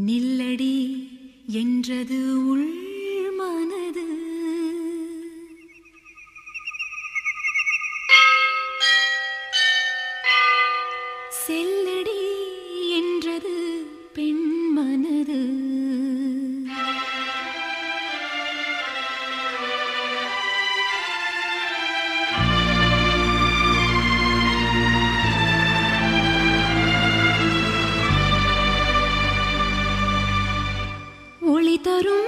நில்லடி என்றது உள் மனது. తరం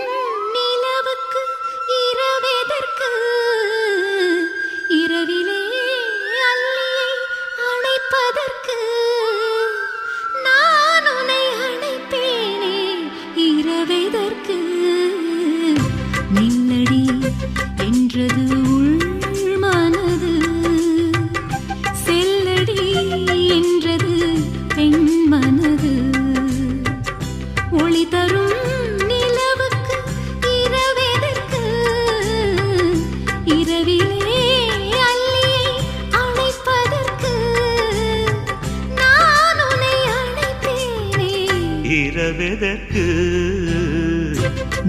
இரவெதற்கு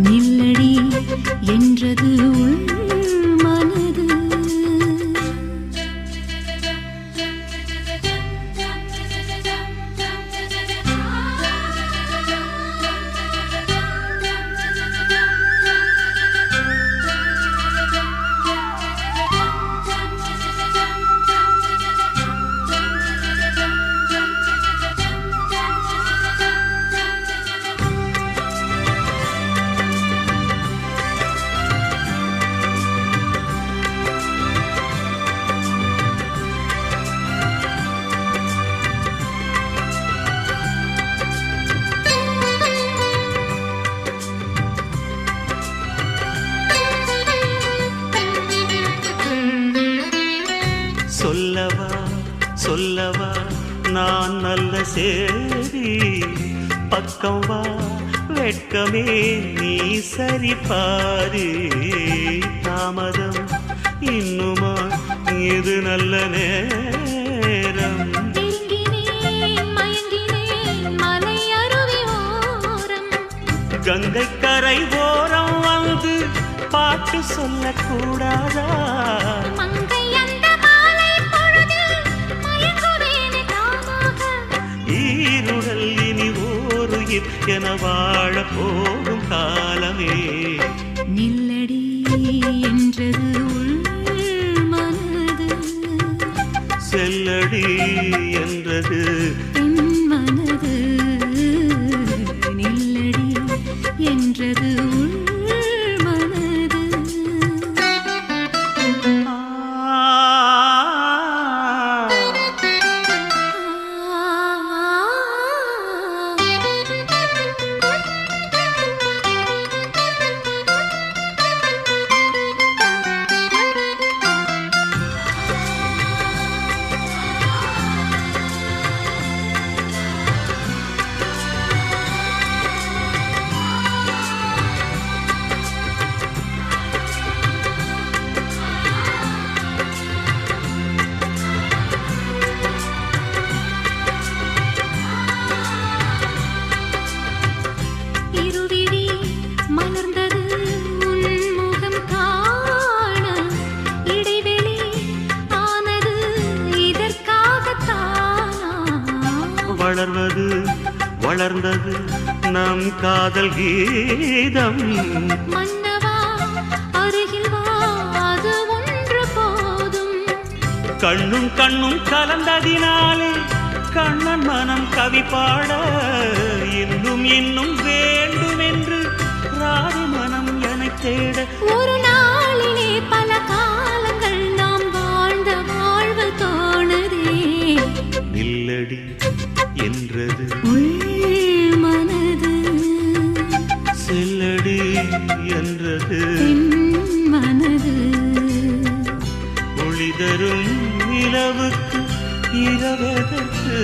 நில்லடி என்றது உள் சொல்லவா சொல்லவா நான் நல்ல சேரி பக்கம் வா வெட்கமே நீ சரி பாரு தாமதம் இன்னுமா இது நல்ல நேரம். கங்கை கரை ஓரம் வந்து பாட்டு சொல்லக்கூடாதா? ஓருயிர் என வாழ போகும் காலமே. நில்லடி என்றது மனது. செல்லடி என்றது மனது. நில்லடி என்றது வளர்ந்தது நம் காதல் கீதம். மன்னவா அருகில் வா அது ஒன்று போதும். கண்ணும் கண்ணும் கலந்ததினாலே கண்ணன் மனம் கவி பாட இன்னும் இன்னும் வேண்டும் என்று ராதி மனம் என தேட மனது மனது ஒளிதரும் நிலவுக்கு இரவதற்கு